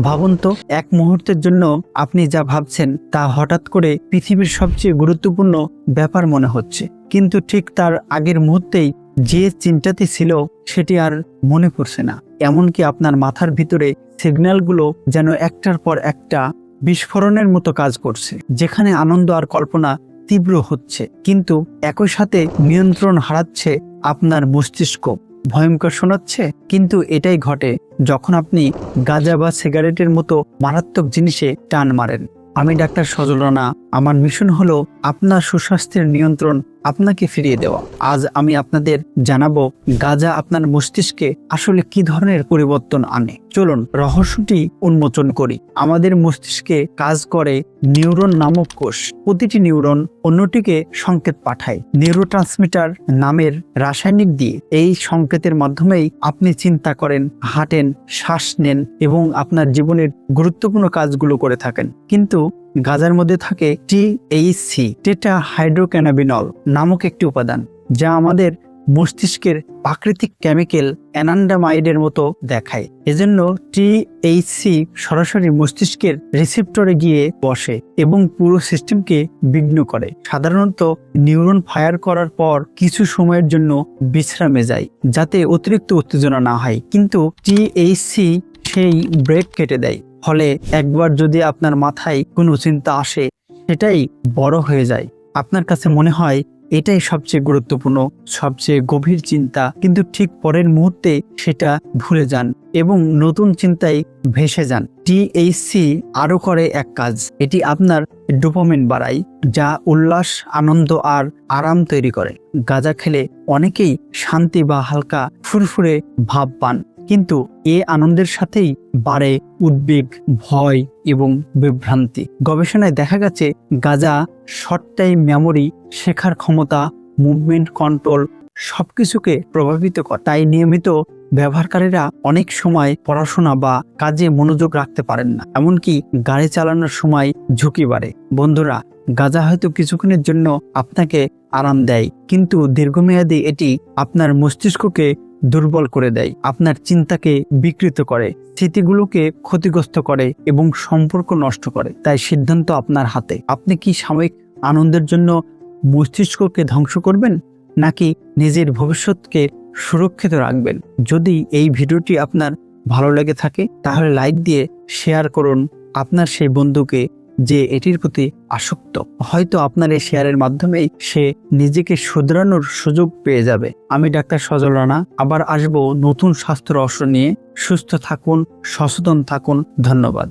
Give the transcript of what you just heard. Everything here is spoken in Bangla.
ভাবুন তো, এক মুহূর্তের জন্য আপনি যা ভাবছেন তা হঠাৎ করে পৃথিবীর সবচেয়ে গুরুত্বপূর্ণ ব্যাপার মনে হচ্ছে। কিন্তু ঠিক তার আগের মুহূর্তেই যে চিন্তাটি ছিল সেটি আর মনে পড়ছে না। এমনকি আপনার মাথার ভিতরে সিগন্যালগুলো যেন একটার পর একটা বিস্ফোরণের মতো কাজ করছে, যেখানে আনন্দ আর কল্পনা তীব্র হচ্ছে। কিন্তু একই সাথে নিয়ন্ত্রণ হারাচ্ছে আপনার মস্তিষ্ক। ভয়ঙ্কর শোনাচ্ছে। কিন্তু এটাই ঘটে যখন আপনি গাঁজা বা সিগারেটের মতো মারাত্মক জিনিসে টান মারেন। আমি ডাক্তার সজল রানা, আমার মিশন হলো আপনার সুস্বাস্থ্যের নিয়ন্ত্রণ আপনাকে ফিরিয়ে দেওয়া। আজ আমি আপনাদের জানাব গাঁজা আপনার মস্তিষ্কে আসলে কি ধরনের পরিবর্তন আনে। চলুন রহস্যটি উন্মোচন করি। আমাদের মস্তিষ্কে কাজ করে নিউরন নামক কোষ। প্রতিটি নিউরন অন্যটিকে সংকেত পাঠায়। নিউরোট্রান্সমিটার নামের রাসায়নিক দিয়ে এই সংকেতের মাধ্যমেই আপনি চিন্তা করেন, হাঁটেন, শ্বাস নেন এবং আপনার জীবনের গুরুত্বপূর্ণ কাজগুলো করে থাকেন। কিন্তু গাজার মধ্যে থাকে টিএইচসি টেটা হাইড্রোক্যানাবিনল নামক একটি উপাদান, যা আমাদের মস্তিষ্কের প্রাকৃতিক কেমিক্যাল অ্যানান্ডামাইডের মতো দেখায়। এজন্য টিএইচসি সরাসরি মস্তিষ্কের রিসিপ্টরে গিয়ে বসে এবং পুরো সিস্টেমকে বিঘ্ন করে। সাধারণত নিউরন ফায়ার করার পর কিছু সময়ের জন্য বিশ্রামে যায়, যাতে অতিরিক্ত উত্তেজনা না হয়। কিন্তু টিএইচসি সেই ব্রেক কেটে দেয়, ফলে একবার যদি আপনার মাথায় কোনো চিন্তা আসে, সেটাই বড় হয়ে যায়। আপনার কাছে মনে হয় এটাই সবচেয়ে গুরুত্বপূর্ণ, সবচেয়ে গভীর চিন্তা। কিন্তু ঠিক পরের মুহূর্তে সেটা ভুলে যান এবং নতুন চিন্তায় ভেসে যান। টিএইচসি আরও করে এক কাজ, এটি আপনার ডোপামিন বাড়ায়, যা উল্লাস, আনন্দ আর আরাম তৈরি করে। গাঁজা খেলে অনেকেই শান্তি বা হালকা ফুরফুরে ভাব পান। কিন্তু এ আনন্দের সাথেই বাড়ে উদ্বেগ, ভয় এবং বিভ্রান্তি। গবেষণায় দেখা গেছে, গাজা শর্ট টাইম মেমোরি শেখার ক্ষমতা মুভমেন্ট কন্ট্রোল সবকিছুকে প্রভাবিত করে। তাই নিয়মিত ব্যবহারকারীরা অনেক সময় পড়াশোনা বা কাজে মনোযোগ রাখতে পারেন না। এমনকি গাড়ি চালানোর সময় ঝুঁকি বাড়ে। বন্ধুরা, গাজা হয়তো কিছুক্ষণের জন্য আপনাকে আরাম দেয়, কিন্তু দীর্ঘমেয়াদী এটি আপনার মস্তিষ্ককে দুর্বল করে দেয়, আপনার চিন্তাকে বিকৃত করে, স্মৃতিগুলোকে ক্ষতিগ্রস্ত করে এবং সম্পর্ক নষ্ট করে। তাই সিদ্ধান্ত আপনার হাতে। আপনি কি সাময়িক আনন্দের জন্য মস্তিষ্ককে ধ্বংস করবেন, নাকি নিজের ভবিষ্যৎকে সুরক্ষিত রাখবেন? যদি এই ভিডিওটি আপনার ভালো লেগে থাকে, তাহলে লাইক দিয়ে শেয়ার করুন। আপনার সেই বন্ধুকে যে এটির প্রতি আসক্ত। হয়তো আপনার এই শেয়ারের মাধ্যমেই সে নিজেকে শুধরানোর সুযোগ পেয়ে যাবে। আমি ডাক্তার সজল রানা, আবার আসব নতুন স্বাস্থ্য রহস্য নিয়ে। সুস্থ থাকুন, সচেতন থাকুন। ধন্যবাদ।